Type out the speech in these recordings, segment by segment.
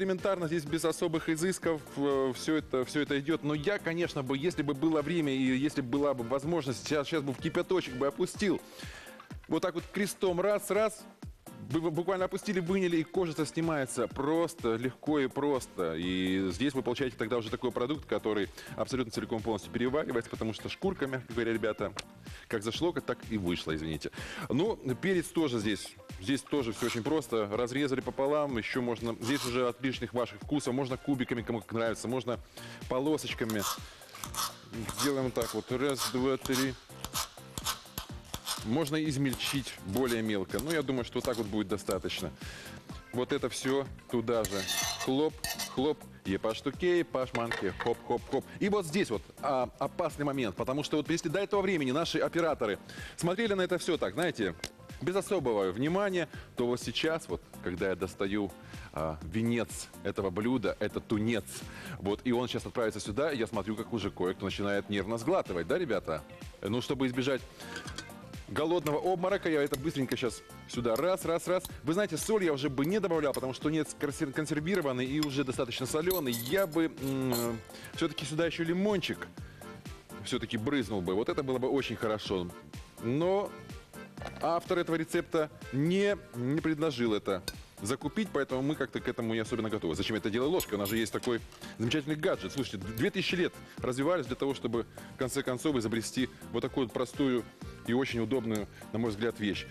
элементарно, здесь без особых изысков все это, все это идет. Но я, конечно, бы, если бы было время и если бы была бы возможность, сейчас, сейчас бы в кипяточек бы опустил. Вот так вот крестом раз-раз, вы вы буквально опустили, выняли, и кожица снимается просто, легко и просто. И здесь вы получаете тогда уже такой продукт, который абсолютно целиком полностью переваривается, потому что шкурка, мягко говоря, ребята, как зашло, так и вышло, извините. Ну, перец тоже здесь. Здесь тоже все очень просто. Разрезали пополам, еще можно... Здесь уже от лишних ваших вкусов. Можно кубиками, кому как нравится. Можно полосочками. Делаем так вот. Раз, два, три. Можно измельчить более мелко. Ну, я думаю, что вот так вот будет достаточно. Вот это все туда же. Хлоп, хлоп. Епаштукей, пашманки, хоп-хоп-хоп. И вот здесь вот а, опасный момент, потому что вот если до этого времени наши операторы смотрели на это все так, знаете, без особого внимания, то вот сейчас, вот, когда я достаю а, венец этого блюда, это тунец, вот, и он сейчас отправится сюда, я смотрю, как уже кое-кто начинает нервно сглатывать, да, ребята? Ну, чтобы избежать голодного обморока. Я это быстренько сейчас сюда раз, раз, раз. Вы знаете, соль я уже бы не добавлял, потому что нет консер- консервированный и уже достаточно соленый. Я бы все-таки сюда еще лимончик все-таки брызнул бы. Вот это было бы очень хорошо. Но автор этого рецепта не, не предложил это закупить, поэтому мы как-то к этому не особенно готовы. Зачем это делаю ложкой? У нас же есть такой замечательный гаджет. Слушайте, 2000 лет развивались для того, чтобы в конце концов изобрести вот такую вот простую и очень удобную, на мой взгляд, вещь.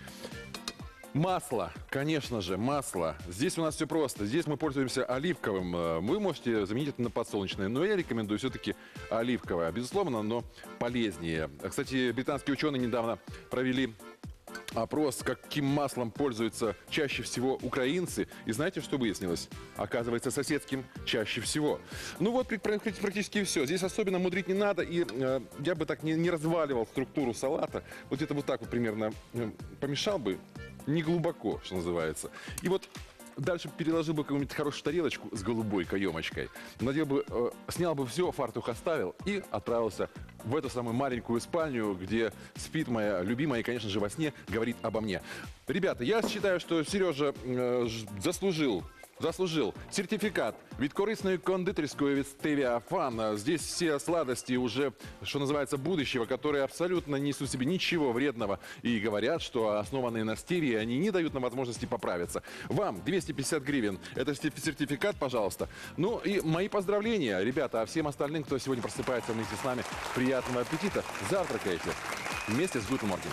Масло, конечно же, масло. Здесь у нас все просто. Здесь мы пользуемся оливковым. Э, Вы можете заменить это на подсолнечное, но я рекомендую все-таки оливковое. Безусловно, оно полезнее. Кстати, британские ученые недавно провели опрос, каким маслом пользуются чаще всего украинцы. И знаете, что выяснилось? Оказывается, соседским чаще всего. Ну вот пр- пр- практически все. Здесь особенно мудрить не надо. И э, я бы так не, не разваливал структуру салата. Вот это вот так вот примерно э, помешал бы. Не глубоко, что называется. И вот Дальше переложил бы какую-нибудь хорошую тарелочку с голубой каемочкой, надел бы, э, снял бы все, фартух оставил и отправился в эту самую маленькую спальню, где спит моя любимая и, конечно же, во сне говорит обо мне. Ребята, я считаю, что Сережа э, заслужил Заслужил сертификат від корисної кондитерської від Stevia Fan. Здесь все сладости уже, что называется, будущего, которые абсолютно не несут в себе ничего вредного. И говорят, что основанные на стевии, они не дают нам возможности поправиться. Вам 250 гривен. Это сер- сертификат, пожалуйста. Ну и мои поздравления, ребята, а всем остальным, кто сегодня просыпается вместе с нами, приятного аппетита. Завтракайте вместе с Гутен Морген.